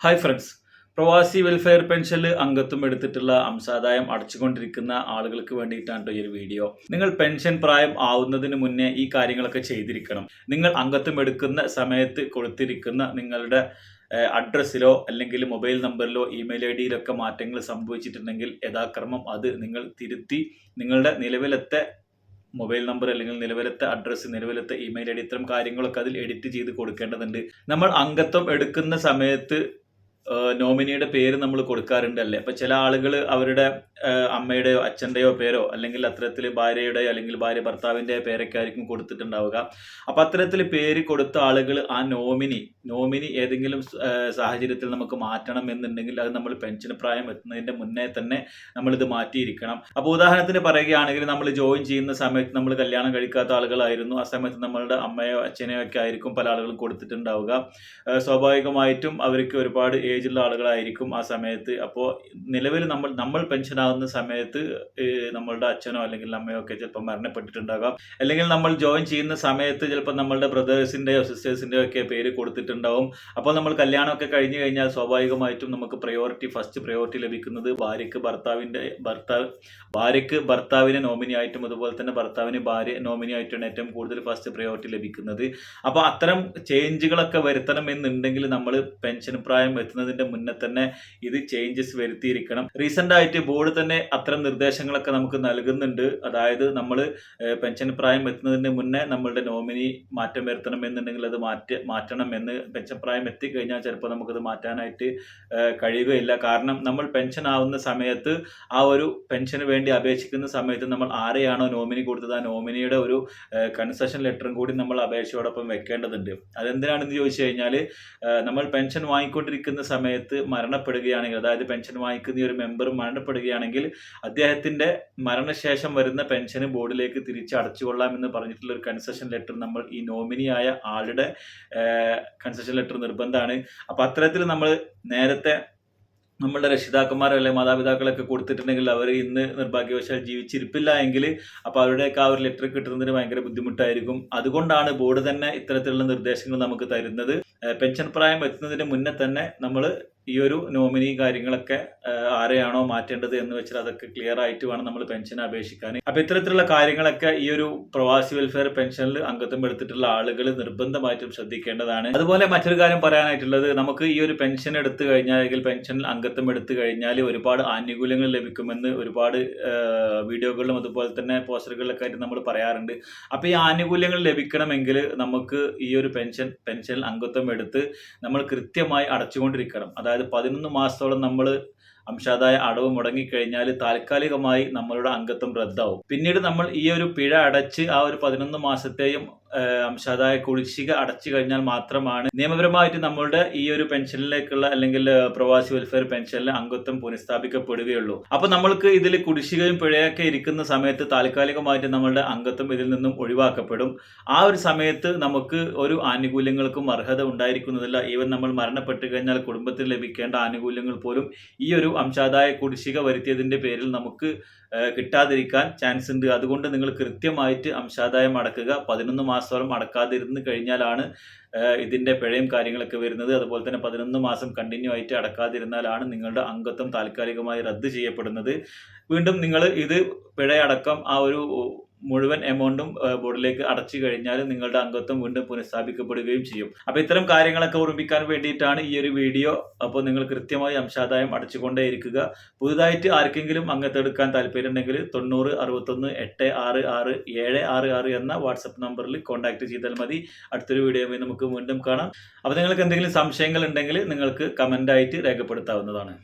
Hi friends പ്രവാസി welfare pension അംഗത്വം എടുത്തിട്ടുള്ള അംശാദായം അടച്ചുകൊണ്ടിരിക്കുന്ന ആളുകൾക്ക് വേണ്ടിയിട്ടാണ് ട്ടോ ഈ ഒരു വീഡിയോ നിങ്ങൾ പെൻഷൻ പ്രായം ആവുന്നതിന് മുന്നേ ഈ കാര്യങ്ങളൊക്കെ ചെയ്തിരിക്കണം. നിങ്ങൾ അംഗത്വം എടുക്കുന്ന സമയത്ത് കൊടുത്തിരിക്കുന്ന നിങ്ങളുടെ അഡ്രസ്സിലോ അല്ലെങ്കിൽ മൊബൈൽ നമ്പറിലോ ഇമെയിൽ ഐ ഡിയിലൊക്കെ മാറ്റങ്ങൾ സംഭവിച്ചിട്ടുണ്ടെങ്കിൽ യഥാക്രമം അത് നിങ്ങൾ തിരുത്തി നിങ്ങളുടെ നിലവിലത്തെ മൊബൈൽ നമ്പർ അല്ലെങ്കിൽ നിലവിലത്തെ അഡ്രസ്സ് നിലവിലത്തെ ഇമെയിൽ ഐ ഡി ഇത്തരം കാര്യങ്ങളൊക്കെ അതിൽ എഡിറ്റ് ചെയ്ത് കൊടുക്കേണ്ടതുണ്ട്. നമ്മൾ അംഗത്വം എടുക്കുന്ന സമയത്ത് നോമിനിയുടെ പേര് നമ്മൾ കൊടുക്കാറുണ്ടല്ലേ? അപ്പൊ ചില ആളുകൾ അവരുടെ അമ്മയുടെയോ അച്ഛന്റെയോ പേരോ അല്ലെങ്കിൽ അത്തരത്തിൽ ഭാര്യയുടെയോ അല്ലെങ്കിൽ ഭാര്യ ഭർത്താവിന്റെ പേരൊക്കെ ആയിരിക്കും കൊടുത്തിട്ടുണ്ടാവുക. അപ്പൊ അത്തരത്തിൽ പേര് കൊടുത്ത ആളുകൾ ആ നോമിനി നോമിനി ഏതെങ്കിലും സാഹചര്യത്തിൽ നമുക്ക് മാറ്റണം എന്നുണ്ടെങ്കിൽ അത് നമ്മൾ പെൻഷൻ പ്രായം എത്തുന്നതിന്റെ മുന്നേ തന്നെ നമ്മൾ ഇത് മാറ്റിയിരിക്കണം. അപ്പോൾ ഉദാഹരണത്തിന് പറയുകയാണെങ്കിൽ നമ്മൾ ജോയിൻ ചെയ്യുന്ന സമയത്ത് നമ്മൾ കല്യാണം കഴിക്കാത്ത ആളുകളായിരുന്നു. ആ സമയത്ത് നമ്മളുടെ അമ്മയോ അച്ഛനെയോ ഒക്കെ ആയിരിക്കും പല ആളുകളും കൊടുത്തിട്ടുണ്ടാവുക. സ്വാഭാവികമായിട്ടും അവർക്ക് ഒരുപാട് ഏജുള്ള ആളുകളായിരിക്കും ആ സമയത്ത്. അപ്പോൾ നിലവിൽ നമ്മൾ നമ്മൾ പെൻഷൻ ആകുന്ന സമയത്ത് നമ്മളുടെ അച്ഛനോ അല്ലെങ്കിൽ അമ്മയോ ഒക്കെ ചിലപ്പോൾ മരണപ്പെട്ടിട്ടുണ്ടാകാം. അല്ലെങ്കിൽ നമ്മൾ ജോയിൻ ചെയ്യുന്ന സമയത്ത് ചിലപ്പോൾ നമ്മളുടെ ബ്രദേഴ്സിന്റെയോ സിസ്റ്റേഴ്സിന്റെയോ ഒക്കെ പേര് കൊടുത്തിട്ടുണ്ടാവും. അപ്പോൾ നമ്മൾ കല്യാണമൊക്കെ കഴിഞ്ഞു കഴിഞ്ഞാൽ സ്വാഭാവികമായിട്ടും നമുക്ക് പ്രയോറിറ്റി ഫസ്റ്റ് പ്രയോറിറ്റി ലഭിക്കുന്നത് ഭാര്യയ്ക്ക് ഭർത്താവിന്റെ ഭർത്താവ് ഭാര്യയ്ക്ക് ഭർത്താവിനെ നോമിനി ആയിട്ടും അതുപോലെ തന്നെ ഭർത്താവിന് ഭാര്യ നോമിനി ആയിട്ടാണ് ഏറ്റവും കൂടുതൽ ഫസ്റ്റ് പ്രയോറിറ്റി ലഭിക്കുന്നത്. അപ്പോൾ അത്തരം ചേഞ്ചുകളൊക്കെ വരുത്തണം എന്നുണ്ടെങ്കിൽ നമ്മൾ പെൻഷൻ പ്രായം എത്തുന്നതിന്റെ മുന്നേ തന്നെ ഇത് ചേഞ്ചസ് വരുത്തിയിരിക്കണം. റീസെന്റ് ആയിട്ട് ബോർഡ് തന്നെ അത്തരം നിർദ്ദേശങ്ങളൊക്കെ നമുക്ക് നൽകുന്നുണ്ട്. അതായത് നമ്മൾ പെൻഷൻ പ്രായം എത്തുന്നതിന് മുന്നേ നമ്മളുടെ നോമിനി മാറ്റം വരുത്തണം എന്നുണ്ടെങ്കിൽ അത് മാറ്റ മാറ്റണം എന്ന് പെൻഷൻ പ്രായം എത്തിക്കഴിഞ്ഞാൽ ചിലപ്പോൾ നമുക്കത് മാറ്റാനായിട്ട് കഴിയുകയില്ല. കാരണം നമ്മൾ പെൻഷൻ ആവുന്ന സമയത്ത് ആ ഒരു പെൻഷന് വേണ്ടി അപേക്ഷിക്കുന്ന സമയത്ത് നമ്മൾ ആരെയാണോ നോമിനി കൊടുത്തത്? ആ നോമിനിയുടെ ഒരു കൺസെഷൻ ലെറ്ററും കൂടി നമ്മൾ അപേക്ഷയോടൊപ്പം വെക്കേണ്ടതുണ്ട്. അതെന്തിനാണെന്ന് ചോദിച്ചു കഴിഞ്ഞാൽ നമ്മൾ പെൻഷൻ വാങ്ങിക്കൊണ്ടിരിക്കുന്ന സമയത്ത് മരണപ്പെടുകയാണെങ്കിൽ അതായത് പെൻഷൻ വാങ്ങിക്കുന്ന ഒരു മെമ്പർ മരണപ്പെടുകയാണെങ്കിൽ അദ്ദേഹത്തിന്റെ മരണശേഷം വരുന്ന പെൻഷന് ബോർഡിലേക്ക് തിരിച്ച് അടച്ചുകൊള്ളാം എന്ന് പറഞ്ഞിട്ടുള്ള ഒരു കൺസെഷൻ ലെറ്റർ നമ്മൾ ഈ നോമിനിയായ ആളുടെ കൺസെഷൻ ലെറ്റർ നിർബന്ധമാണ്. അപ്പൊ അത്തരത്തിൽ നമ്മൾ നേരത്തെ നമ്മളുടെ രക്ഷിതാക്കന്മാരോ അല്ലെങ്കിൽ മാതാപിതാക്കളൊക്കെ കൊടുത്തിട്ടുണ്ടെങ്കിൽ അവർ ഇന്ന് നിർഭാഗ്യവശാൽ ജീവിച്ചിരിപ്പില്ല എങ്കിൽ അപ്പോൾ അവരുടെയൊക്കെ ആ ഒരു ലെറ്റർ കിട്ടുന്നതിന് ഭയങ്കര ബുദ്ധിമുട്ടായിരിക്കും. അതുകൊണ്ടാണ് ബോർഡ് തന്നെ ഇത്തരത്തിലുള്ള നിർദ്ദേശങ്ങൾ നമുക്ക് തരുന്നത്. പെൻഷൻ പ്രായം എത്തുന്നതിന് മുന്നേ തന്നെ നമ്മൾ ഈ ഒരു നോമിനി കാര്യങ്ങളൊക്കെ ആരെയാണോ മാറ്റേണ്ടത് എന്ന് വെച്ചാൽ അതൊക്കെ ക്ലിയർ ആയിട്ട് വേണം നമ്മൾ പെൻഷൻ അപേക്ഷിക്കാൻ. അപ്പൊ ഇത്തരത്തിലുള്ള കാര്യങ്ങളൊക്കെ ഈ ഒരു പ്രവാസി വെൽഫെയർ പെൻഷനിൽ അംഗത്വം എടുത്തിട്ടുള്ള ആളുകൾ നിർബന്ധമായിട്ടും ശ്രദ്ധിക്കേണ്ടതാണ്. അതുപോലെ മറ്റൊരു കാര്യം പറയാനായിട്ടുള്ളത് നമുക്ക് ഈ ഒരു പെൻഷൻ എടുത്തു കഴിഞ്ഞാൽ അല്ലെങ്കിൽ പെൻഷനിൽ അംഗത്വം എടുത്തു കഴിഞ്ഞാൽ ഒരുപാട് ആനുകൂല്യങ്ങൾ ലഭിക്കുമെന്ന് ഒരുപാട് വീഡിയോകളിലും അതുപോലെ തന്നെ പോസ്റ്ററുകളിലൊക്കെ ആയിട്ട് നമ്മൾ പറയാറുണ്ട്. അപ്പോൾ ഈ ആനുകൂല്യങ്ങൾ ലഭിക്കണമെങ്കിൽ നമുക്ക് ഈ ഒരു പെൻഷൻ പെൻഷനിൽ അംഗത്വം എടുത്ത് നമ്മൾ കൃത്യമായി അടച്ചുകൊണ്ടിരിക്കണം. അതായത് പതിനൊന്ന് മാസത്തോളം നമ്മൾ അംശാദായ അടവ് മുടങ്ങിക്കഴിഞ്ഞാൽ താൽക്കാലികമായി നമ്മളുടെ അംഗത്വം റദ്ദാവും. പിന്നീട് നമ്മൾ ഈ ഒരു പിഴ അടച്ച് ആ ഒരു പതിനൊന്ന് മാസത്തെയും അംശാദായ കുടിശ്ശിക അടച്ചു കഴിഞ്ഞാൽ മാത്രമാണ് നിയമപരമായിട്ട് നമ്മളുടെ ഈ ഒരു പെൻഷനിലേക്കുള്ള അല്ലെങ്കിൽ പ്രവാസി വെൽഫെയർ പെൻഷനിലെ അംഗത്വം പുനഃസ്ഥാപിക്കപ്പെടുകയുള്ളൂ. അപ്പൊ നമ്മൾക്ക് ഇതിൽ കുടിശ്ശികയും പിഴയൊക്കെ ഇരിക്കുന്ന സമയത്ത് താൽക്കാലികമായിട്ട് നമ്മളുടെ അംഗത്വം ഇതിൽ നിന്നും ഒഴിവാക്കപ്പെടും. ആ ഒരു സമയത്ത് നമുക്ക് ഒരു ആനുകൂല്യങ്ങൾക്കും അർഹത ഉണ്ടായിരിക്കുന്നതല്ല. ഈവൻ നമ്മൾ മരണപ്പെട്ടു കഴിഞ്ഞാൽ കുടുംബത്തിന് ലഭിക്കേണ്ട ആനുകൂല്യങ്ങൾ പോലും ഈ ഒരു അംശാദായ കുടിശ്ശിക വരുത്തിയതിന്റെ പേരിൽ നമുക്ക് കിട്ടാതിരിക്കാൻ ചാൻസ് ഉണ്ട് അതുകൊണ്ട് നിങ്ങൾ കൃത്യമായിട്ട് അംശാദായം അടക്കുക. പതിനൊന്ന് മാസത്തോളം അടക്കാതിരുന്ന് കഴിഞ്ഞാലാണ് ഇതിന്റെ പിഴയും കാര്യങ്ങളൊക്കെ വരുന്നത്. അതുപോലെ തന്നെ പതിനൊന്ന് മാസം കണ്ടിന്യൂ ആയിട്ട് അടക്കാതിരുന്നാലാണ് നിങ്ങളുടെ അംഗത്വം താൽക്കാലികമായി റദ്ദ് ചെയ്യപ്പെടുന്നത്. വീണ്ടും നിങ്ങൾ ഇത് പിഴയടക്കം ആ ഒരു മുഴുവൻ എമൗണ്ടും ബോർഡിലേക്ക് അടച്ചു കഴിഞ്ഞാൽ നിങ്ങളുടെ അംഗത്വം വീണ്ടും പുനഃസ്ഥാപിക്കപ്പെടുകയും ചെയ്യും. അപ്പോൾ ഇത്തരം കാര്യങ്ങളൊക്കെ ഓർമ്മിക്കാൻ വേണ്ടിയിട്ടാണ് ഈ ഒരു വീഡിയോ അപ്പോൾ നിങ്ങൾ കൃത്യമായി അംശാദായം അടച്ചുകൊണ്ടേ ഇരിക്കുക പുതുതായിട്ട് ആർക്കെങ്കിലും അംഗത്തെടുക്കാൻ താല്പര്യമുണ്ടെങ്കിൽ തൊണ്ണൂറ് അറുപത്തൊന്ന് എട്ട് ആറ് ആറ് ഏഴ് ആറ് ആറ് എന്ന വാട്സപ്പ് നമ്പറിൽ കോൺടാക്ട് ചെയ്താൽ മതി. അടുത്തൊരു വീഡിയോയുമായി നമുക്ക് വീണ്ടും കാണാം. അപ്പോൾ നിങ്ങൾക്ക് എന്തെങ്കിലും സംശയങ്ങൾ ഉണ്ടെങ്കിൽ നിങ്ങൾക്ക് കമന്റായിട്ട് രേഖപ്പെടുത്താവുന്നതാണ്.